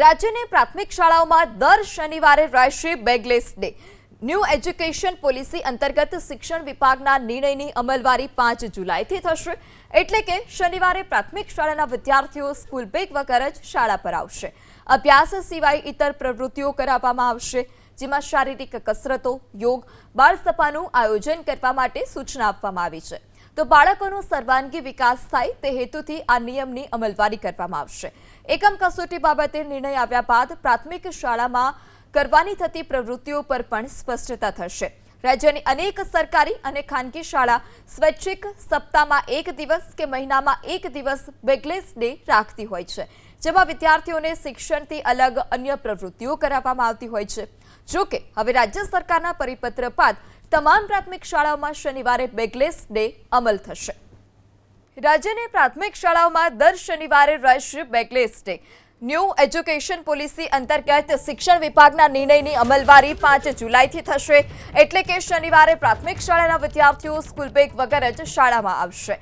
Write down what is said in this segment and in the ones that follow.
રાજ્યની પ્રાથમિક શાળાઓમાં દર શનિવારે રહેશે bagless day. New education policy અંતર્ગત શિક્ષણ વિભાગના નિર્ણયની અમલવારી પાંચ જુલાઈથી થશે. એટલે કે શનિવારે પ્રાથમિક શાળાના વિદ્યાર્થીઓ સ્કૂલ બેગ વગર જ શાળા પર આવશે. અભ્યાસ સિવાય ઇતર પ્રવૃત્તિઓ કરાવવામાં આવશે, જેમાં શારીરિક કસરતો, યોગ, બાળ સભાનું આયોજન કરવા માટે સૂચના આપવામાં આવી છે. તો બાળકોનો સર્વાંગી વિકાસ થાય તે હેતુથી આ નિયમની અમલવારી કરવામાં આવશે. એકમ કસોટી બાબતે નિર્ણય આવ્યા બાદ પ્રાથમિક શાળામાં કરવાની થતી પ્રવૃત્તિઓ પર પણ સ્પષ્ટતા થશે. રાજ્યની અનેક સરકારી અને ખાનગી શાળા સ્વૈચ્છિક સપ્તાહમાં એક દિવસ કે મહિનામાં એક દિવસ બેગલેસ ડે રાખતી હોય છે, જેમાં વિદ્યાર્થીઓને શિક્ષણથી અલગ અન્ય પ્રવૃત્તિઓ કરાવવામાં આવતી હોય છે. જોકે, હવે રાજ્ય સરકારના પરિપત્ર બાદ તમામ પ્રાથમિક શાળાઓમાં શનિવારે બેગલેસ ડે અમલ થશે. રાજ્યની પ્રાથમિક શાળાઓમાં દર શનિવારે રહેશે bagless day. New education policy અંતર્ગત શિક્ષણ વિભાગના નિર્ણયની અમલવારી પાંચ જુલાઈથી થશે. એટલે કે શનિવારે પ્રાથમિક શાળાના વિદ્યાર્થીઓ સ્કૂલ બેગ વગર જ શાળામાં આવશે.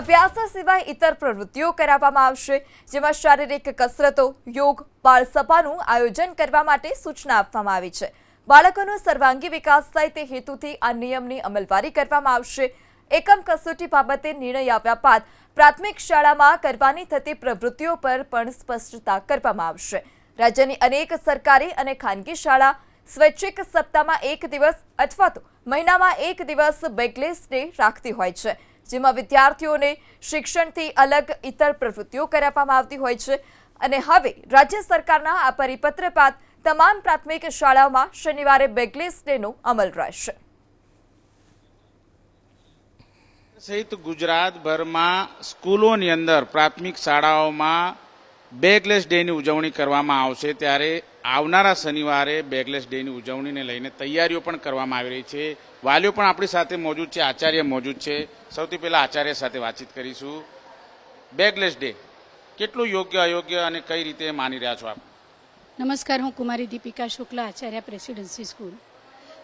અભ્યાસ સિવાય ઇતર પ્રવૃત્તિઓ કરાવવામાં આવશે, જેમાં શારીરિક કસરતો, યોગ, બાળસભાનું આયોજન કરવા માટે સૂચના આપવામાં આવી છે. બાળકોનો સર્વાંગી વિકાસ થાય તે હેતુથી આ નિયમની અમલવારી કરવામાં આવશે. એકમ કસોટી બાબતે નિર્ણય આવ્યા બાદ પ્રાથમિક શાળામાં કરવાની થતી પ્રવૃત્તિઓ પર પણ સ્પષ્ટતા કરવામાં આવશે. રાજ્યની અનેક સરકારી અને ખાનગી શાળા સ્વૈચ્છિક સપ્તાહમાં એક દિવસ અથવા તો મહિનામાં એક દિવસ બેગલેસ ડે રાખતી હોય છે, જેમાં વિદ્યાર્થીઓને શિક્ષણથી અલગ ઇતર પ્રવૃત્તિઓ કરાવવામાં આવતી હોય છે. અને હવે રાજ્ય સરકારના આ પરિપત્ર બાદ તમામ પ્રાથમિક શાળાઓમાં શનિવારે બેગલેસ ડેનો અમલ રહેશે. સહિત ગુજરાતભરમાં સ્કૂલોની અંદર પ્રાથમિક શાળાઓમાં બેગલેસ ડેની ઉજવણી કરવામાં આવશે ત્યારે આવનારા શનિવારે બેગલેસ ડેની ઉજવણીને લઈને તૈયારીઓ પણ કરવામાં આવી રહી છે. વાલીઓ પણ આપણી સાથે મોજૂદ છે, આચાર્ય મોજૂદ છે. સૌથી પહેલાં આચાર્ય સાથે વાતચીત કરીશું. બેગલેસ ડે, કેટલું યોગ્ય, અયોગ્ય અને કઈ રીતે માની રહ્યા છો આપ? નમસ્કાર, હું કુમારી દીપિકા શુક્લા, આચાર્ય પ્રેસિડેન્સી સ્કૂલ.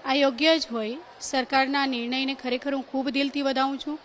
આ યોગ્ય જ હોય, સરકારના નિર્ણયને ખરેખર હું ખૂબ દિલથી વધાવું છું.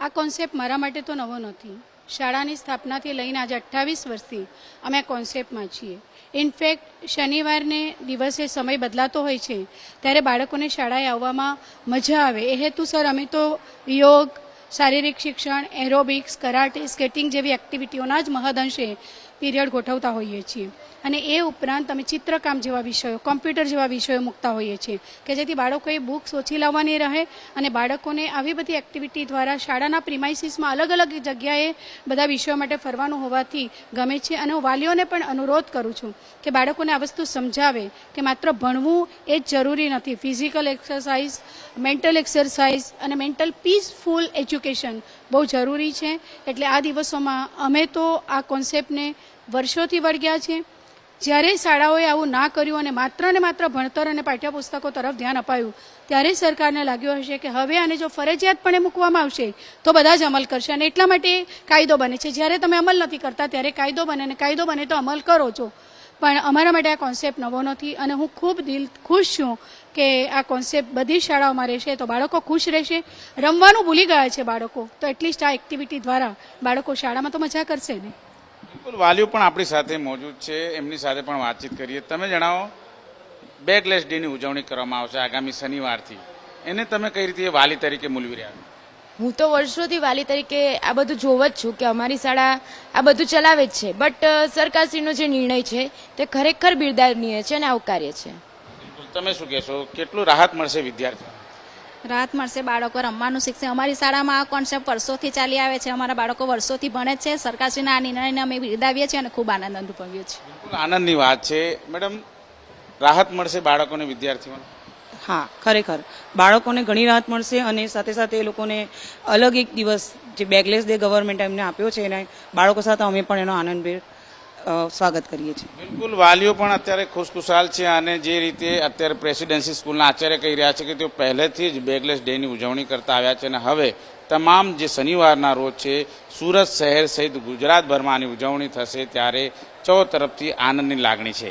આ કોન્સેપ્ટ મારા માટે તો નવો નથી. શાળાની સ્થાપનાથી લઈને આજે અઠ્ઠાવીસ વર્ષથી અમે આ કોન્સેપ્ટમાં છીએ. ઇનફેક્ટ, શનિવારને દિવસે સમય બદલાતો હોય છે, ત્યારે બાળકોને શાળાએ આવવામાં મજા આવે. એ હેતુસર અમે તો યોગ, શારીરિક શિક્ષણ, એરોબિક્સ, કરાટે, સ્કેટિંગ જેવી એક્ટિવિટીઓના જ મહદઅંશે પીરિયડ ગોઠવતા હોઈએ છીએ. અને એ ઉપરાંત અમે ચિત્રકામ જેવા વિષયો, કોમ્પ્યુટર જેવા વિષયો મૂકતા હોઈએ છીએ કે જેથી બાળકોએ બુક્સ ઓછી લાવવાની રહે અને બાળકોને આવી બધી એક્ટિવિટી દ્વારા શાળાના પ્રિમાઇસીસમાં અલગ અલગ જગ્યાએ બધા વિષયો માટે ફરવાનું હોવાથી ગમે છે. અને હું વાલીઓને પણ અનુરોધ કરું છું કે બાળકોને આ વસ્તુ સમજાવે કે માત્ર ભણવું એ જ જરૂરી નથી. ફિઝિકલ એક્સરસાઇઝ, મેન્ટલ એક્સરસાઇઝ અને મેન્ટલ પીસફુલ એજ્યુકેશન બહુ જરૂરી છે. એટલે આ દિવસોમાં અમે તો આ કોન્સેપ્ટને વર્ષોથી વળગ્યા છે. જ્યારે શાળાઓએ આવું ના કર્યું અને માત્ર ને માત્ર ભણતર અને પાઠ્યપુસ્તકો તરફ ધ્યાન અપાયું, ત્યારે સરકારને લાગ્યું હશે કે હવે આને જો ફરજિયાતપણે મૂકવામાં આવશે, તો બધા જ અમલ કરશે. અને એટલા માટે કાયદો બને છે. જ્યારે તમે અમલ નથી કરતા, ત્યારે કાયદો બને અને કાયદો બને તો અમલ કરો છો. પણ અમારા માટે આ કોન્સેપ્ટ નવો નથી અને હું ખૂબ દિલ, ખુશ છું કે આ કોન્સેપ્ટ બધી શાળાઓમાં રહેશે તો બાળકો ખુશ રહેશે. રમવાનું ભૂલી ગયા છે બાળકો, તો એટલીસ્ટ આ એક્ટિવિટી દ્વારા બાળકો શાળામાં તો મજા કરશે ને. બિલકુલ, વાલીઓ પણ આપણી સાથે મોજૂદ છે, એમની સાથે પણ વાતચીત કરીએ. તમે જણાવો બેગલેસ ડેની ઉજવણી કરવામાં આવશે આગામી શનિવારથી. એને તમે કઈ રીતે વાલી તરીકે મૂલવી રહ્યા? હું તો વર્ષોથી વાલી તરીકે આ બધું જોવા જ છું કે અમારી શાળા આ બધું ચલાવે જ છે. બટ સરકારશ્રીનો જે નિર્ણય છે તે ખરેખર બિરદાવનીય છે અને આવકાર્ય છે. તમે શું કહેશો? કેટલું રાહત મળશે વિદ્યાર્થીઓ? રાહત મળશે બાળકો રમવાનું શીખશે. અમારી શાળામાં આ કોન્સેપ્ટ વર્ષોથી ચાલી આવે છે. અમારા બાળકો વર્ષોથી ભણે છે. સરકારશ્રીના આ નિર્ણયને અમે બિરદાવીએ છીએ અને ખૂબ આનંદ અનુભવીએ છીએ. બિલકુલ આનંદની વાત છે. મેડમ રાહત મળશે બાળકોને વિદ્યાર્થીઓને? હા, ખરેખર. બાળકોને ઘણી રાહત મળશે અને સાથે સાથે એ લોકોને અલગ એક દિવસ જે બેગલેસ ડે ગવર્મેન્ટ એમને આપ્યો છે, એને બાળકો સાથે અમે પણ એનો આનંદભેર સ્વાગત કરીએ છીએ. બિલકુલ, વાલીઓ પણ અત્યારે ખુશખુશાલ છે અને જે રીતે અત્યારે પ્રેસિડેન્સી સ્કૂલના આચાર્ય કહી રહ્યા છે કે તેઓ પહેલેથી જ બેગલેસ ડેની ઉજવણી કરતા આવ્યા છે અને હવે તમામ જે શનિવારના રોજ છે, સુરત શહેર સહિત ગુજરાતભરમાં આની ઉજવણી થશે ત્યારે ચૌ તરફથી આનંદની લાગણી છે.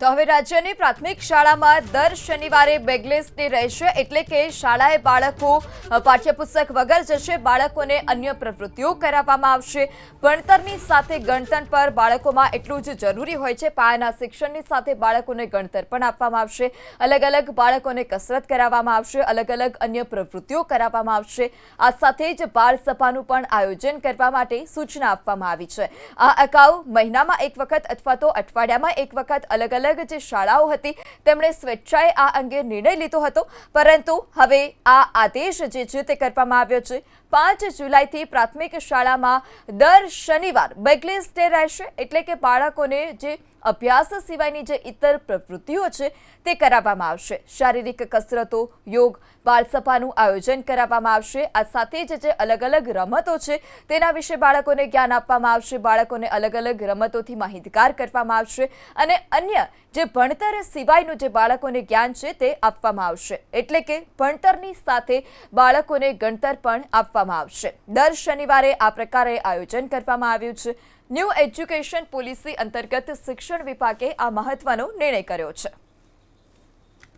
તો હવે રાજ્યની પ્રાથમિક શાળામાં દર શનિવારે બેગલેસ ડે રહેશે એટલે કે શાળાએ બાળકો પાઠ્યપુસ્તક વગર જશે, બાળકોને અન્ય પ્રવૃત્તિઓ કરાવવામાં આવશે. ભણતરની સાથે ગણતર પર બાળકોમાં એટલું જ જરૂરી હોય છે. પાયાના શિક્ષણની સાથે બાળકોને ગણતર પણ આપવામાં આવશે. અલગ અલગ બાળકોને કસરત કરાવવામાં આવશે. અલગ અલગ અન્ય પ્રવૃત્તિઓ કરાવવામાં આવશે. આ સાથે જ બાળ સભાનું પણ આયોજન કરવા માટે સૂચના આપવામાં આવી છે. આ અગાઉ મહિનામાં એક વખત અથવા તો અઠવાડિયામાં એક વખત અલગ અલગ જે શાળાઓ હતી, તેમણે સ્વેચ્છાએ આ અંગે નિર્ણય લીધો હતો. પરંતુ હવે આ આદેશ જે છે તે કરવામાં આવ્યો છે. પાંચ જુલાઈથી પ્રાથમિક શાળામાં દર શનિવાર બેકલેસ ડે રહેશે એટલે કે બાળકોને જે અભ્યાસ સિવાયની જે ઇતર પ્રવૃત્તિઓ છે તે કરાવવામાં આવશે. શારીરિક કસરતો, યોગ, બાળસભાનું આયોજન કરાવવામાં આવશે. આ સાથે જ જે અલગ અલગ રમતો છે તેના વિશે બાળકોને જ્ઞાન આપવામાં આવશે. બાળકોને અલગ અલગ રમતોથી માહિતગાર કરવામાં આવશે અને અન્ય જે ભણતર સિવાયનું જે બાળકોને જ્ઞાન છે તે આપવામાં આવશે. એટલે કે ભણતરની સાથે બાળકોને ગણતર પણ આપવામાં આવશે. દર શનિવારે આ પ્રકારે આયોજન કરવામાં આવ્યું છે. ન્યૂ એજ્યુકેશન પોલિસી અંતર્ગત શિક્ષણ વિભાગે આ મહત્વનો નિર્ણય કર્યો છે.